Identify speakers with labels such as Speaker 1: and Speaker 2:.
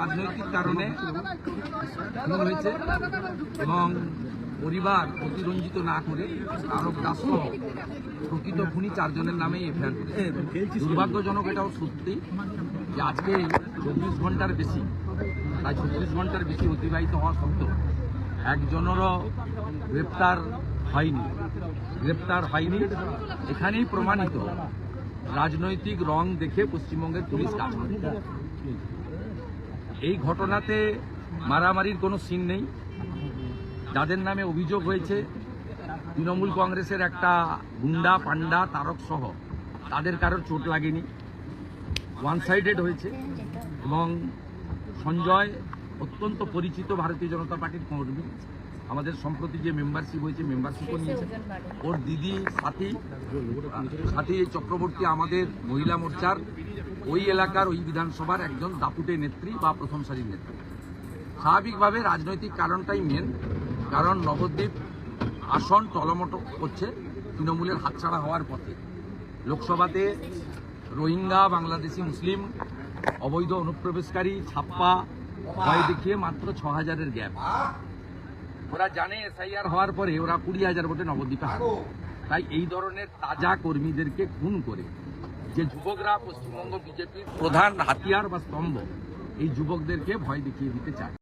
Speaker 1: রাজনৈতিক কারণে হয়েছে এবং পরিবার অতিরঞ্জিত না করে তারক দাস সহ প্রকৃত খুনি চারজনের নামেই এফআইআর করেছে। দুর্ভাগ্যজনক এটাও সত্যি যে আজকে চব্বিশ ঘণ্টার বেশি, প্রায় চব্বিশ ঘণ্টার বেশি অতিবাহিত হওয়া সত্ত্বেও একজনেরও গ্রেপ্তার হয়নি। গ্রেপ্তার হয়নি। এখানেই প্রমাণিত রাজনৈতিক রং দেখে পশ্চিমবঙ্গের পুলিশ কাজ করে। এই ঘটনাতে মারামারির কোনো সিন নেই। যাদের নামে অভিযোগ হয়েছে তৃণমূল কংগ্রেসের একটা গুন্ডা পান্ডা তারক সহ তাদের কারোর চোট লাগেনি। ওয়ান সাইডেড হয়েছে এবং সঞ্জয় অত্যন্ত পরিচিত ভারতীয় জনতা পার্টির কর্মী। আমাদের সম্প্রতি যে মেম্বারশিপ হয়েছে মেম্বারশিপও নিয়েছে। ওর দিদি সাথী সাথী চক্রবর্তী আমাদের মহিলা মোর্চার ওই এলাকার ওই বিধানসভার একজন দাপুটে নেত্রী বা প্রথম সারির নেত্রী। স্বাভাবিকভাবে রাজনৈতিক কারণটাই মেন কারণ নবদ্বীপ আসন টলমটো করছে তৃণমূলের হাতছাড়া হওয়ার পথে। লোকসভাতে রোহিঙ্গা, বাংলাদেশি, মুসলিম, অবৈধ অনুপ্রবেশকারী, ছাপ্পা ভয় দেখিয়ে মাত্র ছ হাজারের গ্যাপ। ওরা জানে এসআইআর হওয়ার পরে ওরা কুড়ি হাজার ভোটে নবদ্বীপে তাই এই ধরনের তাজা কর্মীদেরকে খুন করে যে যুবকরা পশ্চিমবঙ্গ বিজেপির প্রধান হাতিয়ার বা স্তম্ভ এই যুবকদেরকে ভয় দেখিয়ে দিতে চায়।